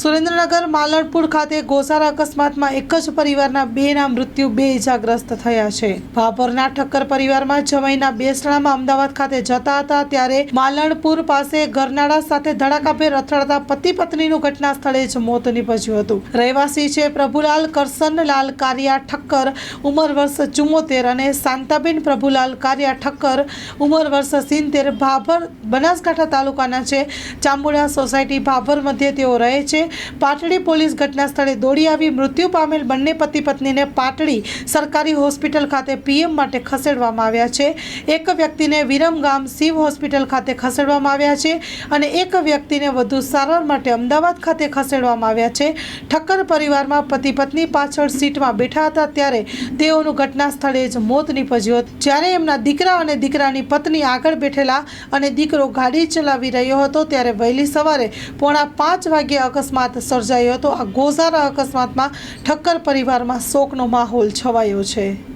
સુરેન્દ્રનગર માલણપુર ખાતે ગોસારા અકસ્માતમાં એક જ પરિવારના બેના મૃત્યુ બે ઇજાગ્રસ્ત થયા છે. ભાભરના ઠક્કર પરિવારમાં જમાઈના બેસણામાં અમદાવાદ ખાતે જતા હતા ત્યારે માલણપુર પાસે ગરનાળા સાથે ધડાકાભેર અથડાતા પતિ પત્નીનું ઘટના સ્થળે જ મોત નીપજ્યું હતું. રહેવાસી છે પ્રભુલાલ કરસનલાલ કારિયા ઠક્કર, ઉંમર વર્ષ ચુમ્મોતેર અને શાંતાબેન પ્રભુલાલ કારિયા ઠક્કર, ઉંમર વર્ષ સિત્તેર. ભાભર બનાસકાંઠા તાલુકાના છે. ચાંબુડા સોસાયટી ભાભર મધ્યે તેઓ રહે છે. પાટડી પોલીસ ઘટના સ્થળે દોડી આવી મૃત્યુ પામેલ બંને પતિ પત્નીને પાટડી સરકારી હોસ્પિટલ ખાતે પીએમ માટે ખસેડવામાં આવ્યા છે. એક વ્યક્તિને વિરમગામ શિવ હોસ્પિટલ ખાતે ખસેડવામાં આવ્યા છે અને એક વ્યક્તિને વધુ સારવાર માટે અમદાવાદ ખાતે ખસેડવામાં આવ્યા છે. ઠક્કર પરિવારમાં પતિ પત્ની પાછળ સીટમાં બેઠા હતા ત્યારે તેઓનું ઘટના સ્થળે જ મોત નીપજ્યું હતું. જ્યારે એમના દીકરા અને દીકરાની પત્ની આગળ બેઠેલા અને દીકરો ગાડી ચલાવી રહ્યો હતો ત્યારે વહેલી સવારે પોણા પાંચ વાગ્યે અકસ્માત સર્જાયો હતો. આ ગોઝારા અકસ્માતમાં ઠક્કર પરિવારમાં શોકનો માહોલ છવાયો છે.